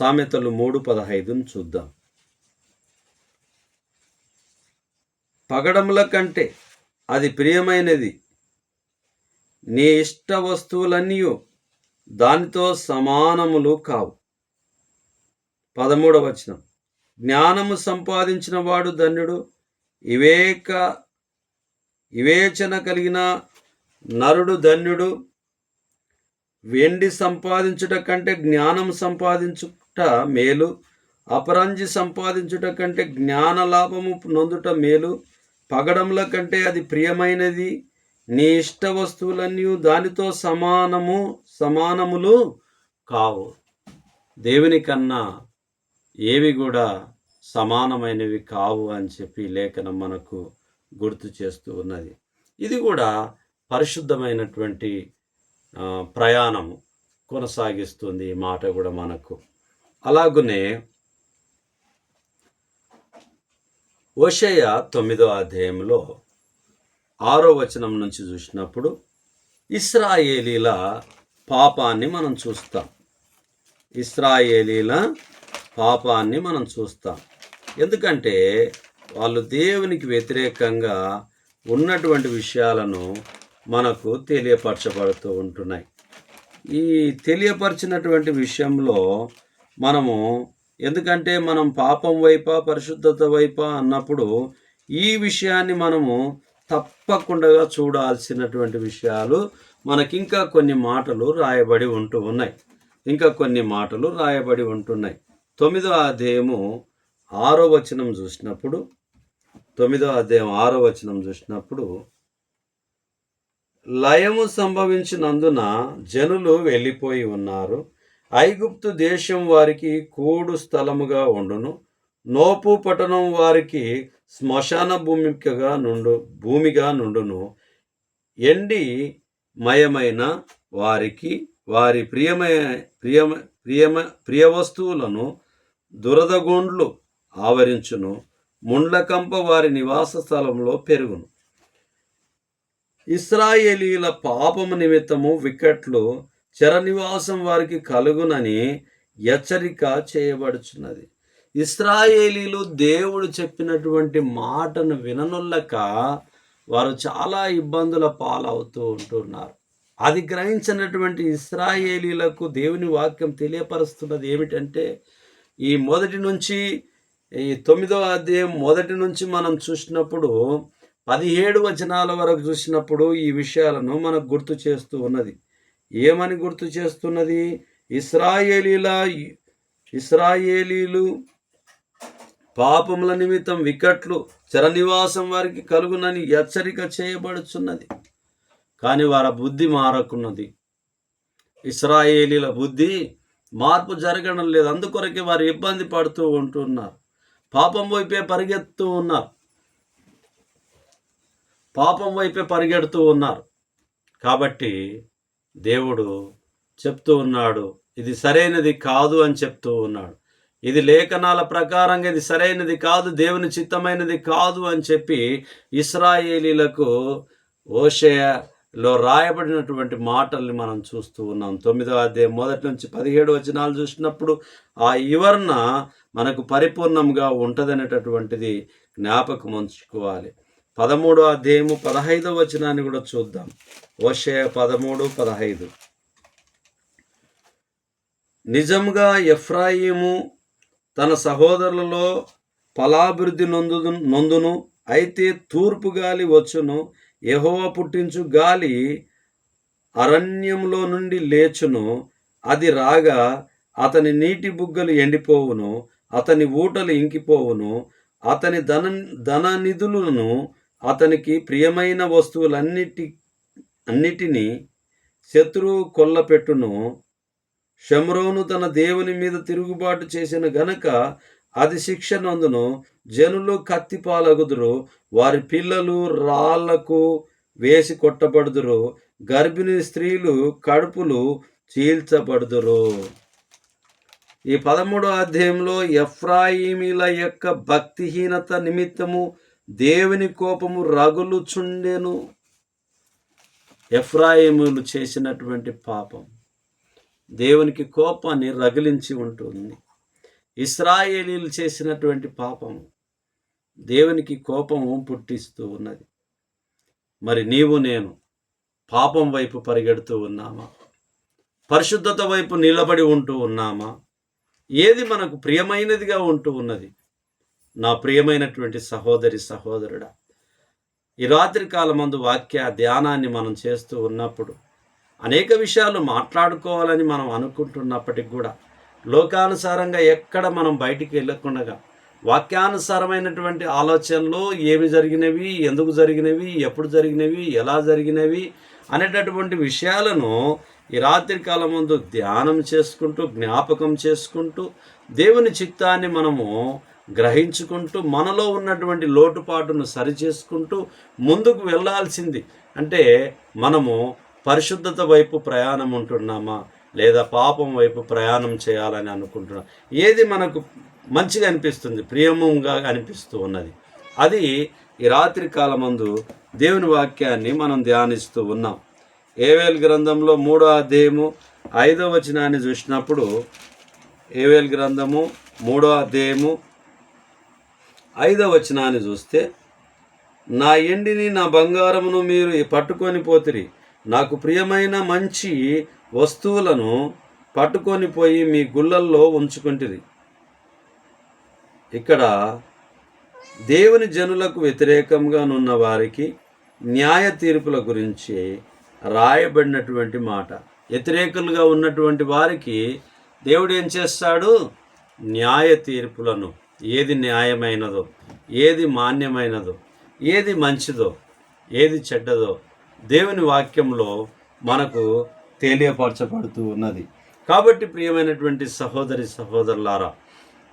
సామెతలు మూడు పదహైదును చూద్దాం. పగడముల కంటే అది ప్రియమైనది. నీ ఇష్ట వస్తువులన్నీ దానితో సమానములు కావు. పదమూడవ వచనం. జ్ఞానము సంపాదించిన వాడు ధన్యుడు. వివేక వివేచన కలిగిన నరుడు ధన్యుడు. వెండి సంపాదించుట కంటే జ్ఞానం మేలు అపరంజి సంపాదించుట కంటే జ్ఞాన లాభము నొందుట మేలు పగడముల కంటే అది ప్రియమైనది. నీ ఇష్ట వస్తువులన్నీ దానితో సమానము సమానములు కావు. దేవుని కన్నా ఏవి కూడా సమానమైనవి కావు అని చెప్పి లేఖనం మనకు గుర్తు చేస్తూ ఉన్నది. ఇది కూడా పరిశుద్ధమైనటువంటి ప్రయాణము కొనసాగిస్తుంది ఈ మాట కూడా మనకు. అలాగునే ఓషయ తొమ్మిదో అధ్యాయంలో ఆరో వచనం నుంచి చూసినప్పుడు ఇస్రాయేలీల పాపాన్ని మనం చూస్తాం. ఇస్రాయేలీల పాపాన్ని మనం చూస్తాం. ఎందుకంటే వాళ్ళు దేవునికి వ్యతిరేకంగా ఉన్నటువంటి విషయాలను మనకు తెలియపరచబడుతూ ఉంటున్నాయి. ఈ తెలియపరిచినటువంటి విషయంలో మనము ఎందుకంటే మనం పాపం వైపా పరిశుద్ధత వైపా అన్నప్పుడు ఈ విషయాన్ని మనము తప్పకుండా చూడాల్సినటువంటి విషయాలు మనకింకా కొన్ని మాటలు రాయబడి ఉంటూ ఉన్నాయి. ఇంకా కొన్ని మాటలు రాయబడి ఉంటున్నాయి. తొమ్మిదో అధ్యాయము ఆరో వచనం చూసినప్పుడు తొమ్మిదో అధ్యాయం ఆరో వచనం చూసినప్పుడు లయము సంభవించినందున జనులు వెళ్ళిపోయి ఉన్నారు. ఐగుప్తు దేశం వారికి కూడు స్థలముగా ఉండును. నోపు పట్టణం వారికి శ్మశాన భూమికగా నుండు భూమిగా నుండును. ఎండి మయమైన వారికి వారి ప్రియమయ ప్రియమ ప్రియమ ప్రియ వస్తువులను దురదగొండ్లు ఆవరించును. ముండ్లకంప వారి నివాస స్థలంలో పెరుగును. ఇస్రాయేలీల పాపము నిమిత్తము వికెట్లు నివాసం వారికి కలుగునని హెచ్చరిక చేయబడుచున్నది. ఇస్రాయేలీలు దేవుడు చెప్పినటువంటి మాటను విననుల్లక వారు చాలా ఇబ్బందుల పాలవుతూ ఉంటున్నారు. అది గ్రహించినటువంటి ఇస్రాయేలీలకు దేవుని వాక్యం తెలియపరుస్తున్నది ఏమిటంటే ఈ మొదటి నుంచి ఈ తొమ్మిదవ అధ్యాయం మొదటి నుంచి మనం చూసినప్పుడు పదిహేడు వచనాల వరకు చూసినప్పుడు ఈ విషయాలను మనకు గుర్తు చేస్తూ ఉన్నది. ఏమని గుర్తు చేస్తున్నది? ఇస్రాయేలీల ఇస్రాయేలీలు పాపముల నిమిత్తం వికట్లు చరనివాసం వారికి కలుగునని హెచ్చరిక చేయబడుచున్నది. కానీ వారి బుద్ధి మారకున్నది. ఇస్రాయేలీల బుద్ధి మార్పు జరగడం లేదు. అందుకొరకే వారు ఇబ్బంది పడుతూ ఉంటున్నారు. పాపం వైపే పరిగెత్తు ఉన్నారు. పాపం వైపే పరిగెడుతూ ఉన్నారు. కాబట్టి దేవుడు చెప్తూ ఉన్నాడు ఇది సరైనది కాదు అని చెప్తూ ఉన్నాడు. ఇది లేఖనాల ప్రకారంగా ఇది సరైనది కాదు దేవుని చిత్తమైనది కాదు అని చెప్పి ఇస్రాయేలీలకు ఓషేలో రాయబడినటువంటి మాటల్ని మనం చూస్తూ ఉన్నాం. తొమ్మిదో అధ్యాయం మొదటి నుంచి పదిహేడు వచనాలు చూసినప్పుడు ఆ వివరణ మనకు పరిపూర్ణంగా ఉంటుందనేటటువంటిది జ్ఞాపకం ఉంచుకోవాలి. పదమూడో అధ్యాయము పదహైదో వచనాన్ని కూడా చూద్దాం. ఓషయ పదమూడు పదహైదు. నిజంగా ఎఫ్రాయిము తన సహోదరులలో ఫలాభివృద్ధి నొందు నొందును అయితే తూర్పు గాలి వచ్చును యహోవ పుట్టించు గాలి అరణ్యంలో నుండి లేచును అది రాగా అతని నీటి బుగ్గలు ఎండిపోవును అతని ఊటలు ఇంకిపోవును అతని ధన ధన నిధులను అతనికి ప్రియమైన వస్తువులన్నిటి అన్నిటినీ శత్రువు కొల్లపెట్టును. షమ్రోను తన దేవుని మీద తిరుగుబాటు చేసిన గనక అది శిక్ష నందును. జనులు కత్తి పాలగుదురు. వారి పిల్లలు రాళ్ళకు వేసి కొట్టబడుదురు. గర్భిణీ స్త్రీలు కడుపులు చీల్చబడుదురు. ఈ పదమూడో అధ్యాయంలో ఎఫ్రాయిమీల యొక్క భక్తిహీనత నిమిత్తము దేవుని కోపము రగులుచుండెను. ఎఫ్రాయిములు చేసినటువంటి పాపం దేవునికి కోపాన్ని రగిలించి ఉంటుంది. ఇస్రాయేలీలు చేసినటువంటి పాపము దేవునికి కోపము పుట్టిస్తూ ఉన్నది. మరి నీవు నేను పాపం వైపు పరిగెడుతూ ఉన్నామా? పరిశుద్ధత వైపు నిలబడి ఉంటూ ఉన్నామా? ఏది మనకు ప్రియమైనదిగా ఉంటూ ఉన్నది? నా ప్రియమైనటువంటి సహోదరి సహోదరుడా ఈ రాత్రి కాలమందు వాక్య ధ్యానాన్ని మనం చేస్తూ ఉన్నప్పుడు అనేక విషయాలు మాట్లాడుకోవాలని మనం అనుకుంటున్నప్పటికి కూడా లోకానుసారంగా ఎక్కడ మనం బయటికి వెళ్ళకుండా వాక్యానుసారమైనటువంటి ఆలోచనలు ఏమి జరిగినవి ఎందుకు జరిగినవి ఎప్పుడు జరిగినవి ఎలా జరిగినవి అనేటటువంటి విషయాలను ఈ రాత్రి కాలం ముందు ధ్యానం చేసుకుంటూ జ్ఞాపకం చేసుకుంటూ దేవుని చిత్తాన్ని మనము గ్రహించుకుంటూ మనలో ఉన్నటువంటి లోటుపాటును సరిచేసుకుంటూ ముందుకు వెళ్ళాల్సింది అంటే మనము పరిశుద్ధత వైపు ప్రయాణం ఉంటున్నామా? లేదా పాపం వైపు ప్రయాణం చేయాలని అనుకుంటున్నాం ఏది మనకు మంచిగా అనిపిస్తుంది? ప్రియమంగా అనిపిస్తూ ఉన్నది. అది ఈ రాత్రి కాలమందు దేవుని వాక్యాన్ని మనం ధ్యానిస్తూ ఉన్నాం. ఏవేల్ గ్రంథంలో మూడో అధ్యాయము ఐదో వచనాన్ని చూసినప్పుడు ఏవేల్ గ్రంథము మూడో అధ్యాయము ఐదో వచనాన్ని చూస్తే నా ఎండిని నా బంగారమును మీరు పట్టుకొని పోతిరి. నాకు ప్రియమైన మంచి వస్తువులను పట్టుకొని పోయి మీ గుళ్ళల్లో ఉంచుకుంటుంది ఇక్కడ దేవుని జనులకు వ్యతిరేకంగా నున్న వారికి న్యాయ తీర్పుల గురించి రాయబడినటువంటి మాట. వ్యతిరేకులుగా ఉన్నటువంటి వారికి దేవుడు ఏం చేస్తాడు? న్యాయ తీర్పులను ఏది న్యాయమైనదో ఏది మాన్యమైనదో ఏది మంచిదో ఏది చెడ్డదో దేవుని వాక్యంలో మనకు తెలియపరచబడుతూ ఉన్నది. కాబట్టి ప్రియమైనటువంటి సహోదరి సహోదరులారా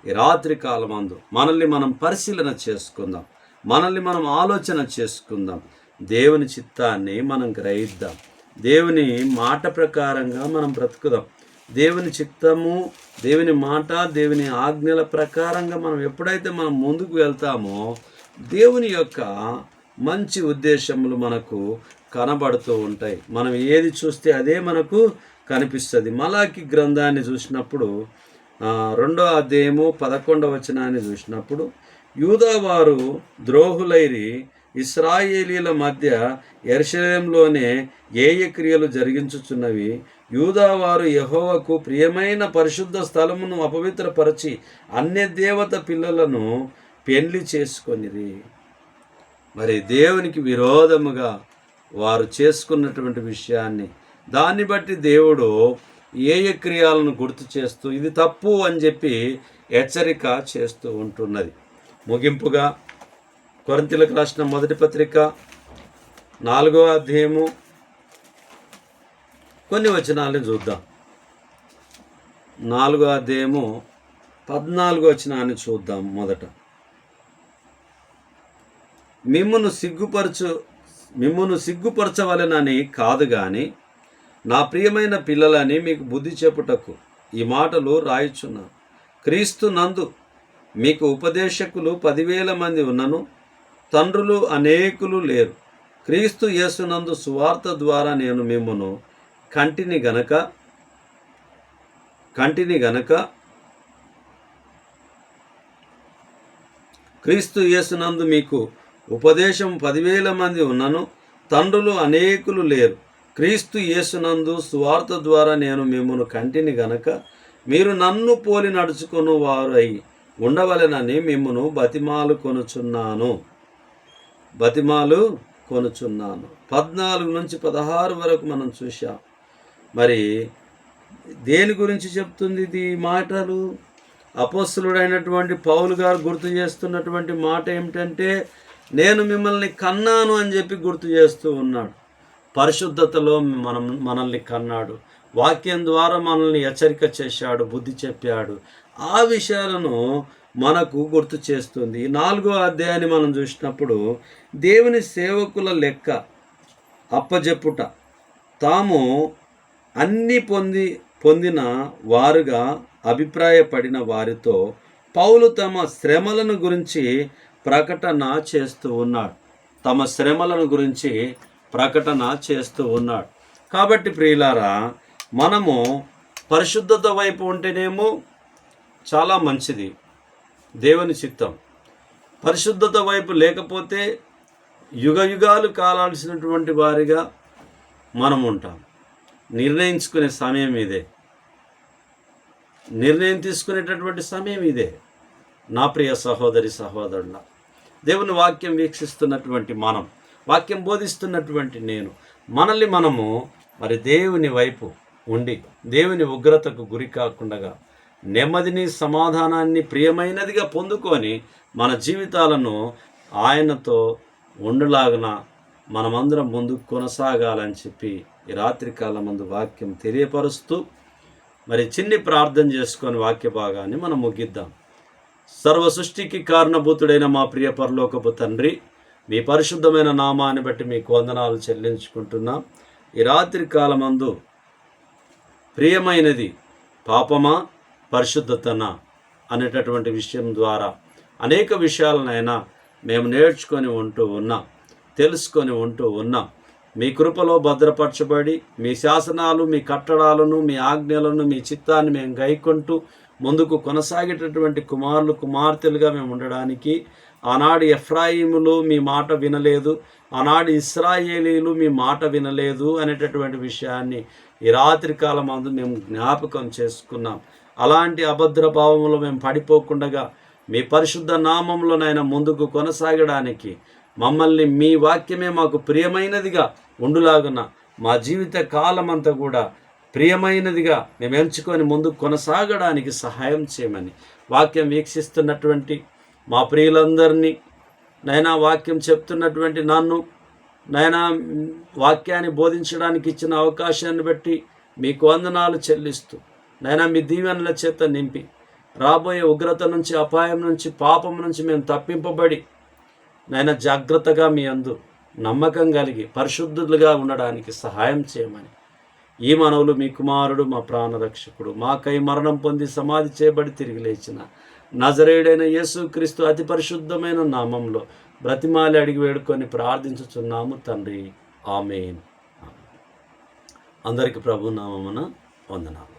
ఈ రాత్రి కాలమందు మనల్ని మనం పరిశీలన చేసుకుందాం మనల్ని మనం ఆలోచన చేసుకుందాం. దేవుని చిత్తాన్ని మనం గ్రహిద్దాం. దేవుని మాట ప్రకారంగా మనం బ్రతుకుదాం. దేవుని చిత్తము దేవుని మాట దేవుని ఆజ్ఞల ప్రకారంగా మనం ఎప్పుడైతే మనం ముందుకు వెళ్తామో దేవుని యొక్క మంచి ఉద్దేశములు మనకు కనబడుతూ ఉంటాయి. మనం ఏది చూస్తే అదే మనకు కనిపిస్తుంది. మలాకి గ్రంథాన్ని చూసినప్పుడు రెండో అధ్యాయము పదకొండవ వచనాన్ని చూసినప్పుడు యూదావారు ద్రోహులైరి ఇస్రాయేలీల మధ్య ఎర్షలేంలోనే ఏయ క్రియలు జరిగించుచున్నవి. యూదావారు యహోవకు ప్రియమైన పరిశుద్ధ స్థలమును అపవిత్రపరచి అన్య దేవత పిల్లలను పెండ్లి చేసుకొనిరి. మరి దేవునికి విరోధముగా వారు చేసుకున్నటువంటి విషయాన్ని దాన్ని బట్టి దేవుడు ఏయ క్రియాలను గుర్తు చేస్తూ ఇది తప్పు అని చెప్పి హెచ్చరిక చేస్తూ ఉంటున్నది. ముగింపుగా కొరంతిలకు రాసిన మొదటి పత్రిక నాలుగో అధ్యాయము. కొన్ని వచనాలను చూద్దాం. నాలుగో అధ్యాయము పద్నాలుగో వచనాన్ని చూద్దాం మొదట. మిమ్మును సిగ్గుపరచు మిమ్మును సిగ్గుపరచవలనని కాదు కానీ నా ప్రియమైన పిల్లలని మీకు బుద్ధి చెప్పుటకు ఈ మాటలు రాయిచున్నాను. క్రీస్తు నందు మీకు ఉపదేశకులు పదివేల మంది ఉన్నను తండ్రులు అనేకులు లేరు. క్రీస్తు యేసునందు సువార్త ద్వారా నేను మిమ్మను కంటిని గనక కంటిని గనక క్రీస్తు యేసునందు మీకు ఉపదేశం పదివేల మంది ఉన్నను తండ్రులు అనేకులు లేరు. క్రీస్తు యేసునందు సువార్త ద్వారా నేను మిమ్మను కంటిని గనక మీరు నన్ను పోలి నడుచుకుని వారు అయి ఉండవలెనని మిమ్మను బతిమాలు కొనుచున్నాను. బతిమాలు కొనుచున్నాను. పద్నాలుగు నుంచి పదహారు వరకు మనం చూశాం. మరి దేని గురించి చెప్తుంది ఇది మాటలు? అపోస్తులుడైనటువంటి పౌలు గారు గుర్తు చేస్తున్నటువంటి మాట ఏమిటంటే నేను మిమ్మల్ని కన్నాను అని చెప్పి గుర్తు చేస్తూ ఉన్నాడు. పరిశుద్ధతలో మనం మనల్ని కన్నాడు. వాక్యం ద్వారా మనల్ని హెచ్చరిక చేశాడు బుద్ధి చెప్పాడు. ఆ విషయాలను మనకు గుర్తు చేస్తుంది. నాలుగో అధ్యాయాన్ని మనం చూసినప్పుడు దేవుని సేవకుల లెక్క అప్పజెప్పుట తాము అన్ని పొంది పొందిన వారుగా అభిప్రాయపడిన వారితో పౌలు తమ శ్రమలను గురించి ప్రకటన చేస్తూ ఉన్నాడు. తమ శ్రమలను గురించి ప్రకటన చేస్తూ ఉన్నాడు. కాబట్టి ప్రియులారా మనము పరిశుద్ధత వైపు ఉంటేనేమో చాలా మంచిది. దేవుని చిత్తం. పరిశుద్ధత వైపు లేకపోతే యుగ యుగాలు కాలాల్సినటువంటి వారిగా మనం ఉంటాం నిర్ణయించుకునే సమయం ఇదే. నిర్ణయం తీసుకునేటటువంటి సమయం ఇదే. నా ప్రియ సహోదరి సహోదరుల దేవుని వాక్యం వీక్షిస్తున్నటువంటి మనం వాక్యం బోధిస్తున్నటువంటి నేను మనల్ని మనము మరి దేవుని వైపు ఉండి దేవుని ఉగ్రతకు గురి కాకుండా నెమ్మదిని సమాధానాన్ని ప్రియమైనదిగా పొందుకొని మన జీవితాలను ఆయనతో ఉండలాగన మనమందరం ముందుకు కొనసాగాలని చెప్పి ఈ రాత్రికాల మందు వాక్యం తెలియపరుస్తూ మరి చిన్ని ప్రార్థన చేసుకొని వాక్య భాగాన్ని మనం ముగిద్దాం. సర్వ సృష్టికి కారణభూతుడైన మా ప్రియ పరలోకపు తండ్రి మీ పరిశుద్ధమైన నామాన్ని బట్టి మీకు వందనాలు చెల్లించుకుంటున్నాం. ఈ రాత్రి కాలమందు ప్రియమైనది పాపమా పరిశుద్ధతన అనేటటువంటి విషయం ద్వారా అనేక విషయాలనైనా మేము నేర్చుకొని ఉంటూ ఉన్నాం తెలుసుకొని ఉంటూ ఉన్నాం. మీ కృపలో భద్రపరచబడి మీ శాసనాలు మీ కట్టడాలను మీ ఆజ్ఞలను మీ చిత్తాన్ని మేము గైకొంటూ ముందుకు కొనసాగేటటువంటి కుమారులు కుమార్తెలుగా మేము ఉండడానికి ఆనాడు ఎఫ్రాయిములు మీ మాట వినలేదు ఆనాడు ఇస్రాయేలీలు మీ మాట వినలేదు అనేటటువంటి విషయాన్ని ఈ రాత్రి కాలం అందు మేము జ్ఞాపకం చేసుకున్నాం. అలాంటి అభద్ర భావములో మేము పడిపోకుండగా మీ పరిశుద్ధ నామంలోనైనా ముందుకు కొనసాగడానికి మమ్మల్ని మీ వాక్యమే మాకు ప్రియమైనదిగా ఉండులాగున మా జీవిత కాలమంతా కూడా ప్రియమైనదిగా మేము ఎంచుకొని ముందుకు కొనసాగడానికి సహాయం చేయమని వాక్యం వీక్షిస్తున్నటువంటి మా ప్రియులందరినీ నైనా వాక్యం చెప్తున్నటువంటి నన్ను నైనా వాక్యాన్ని బోధించడానికి ఇచ్చిన అవకాశాన్ని బట్టి మీకు వందనాలు చెల్లిస్తూ నైనా మీ దీవెనల చేత నింపి. రాబోయే ఉగ్రత నుంచి అపాయం నుంచి పాపం నుంచి మేము తప్పింపబడి నైనా జాగ్రత్తగా మీ అందు నమ్మకం కలిగి పరిశుద్ధులుగా ఉండడానికి సహాయం చేయమని. ఈ మనవులు మీ కుమారుడు మా ప్రాణరక్షకుడు. మాకై మరణం పొంది సమాధి చేయబడి తిరిగి లేచిన నజరేయుడైన యేసుక్రీస్తు అతి పరిశుద్ధమైన నామంలో బ్రతిమాలి అడిగి వేడుకొని ప్రార్థించుచున్నాము తండ్రి. ఆమెన్. అందరికి ప్రభు నామమున వందనాలు.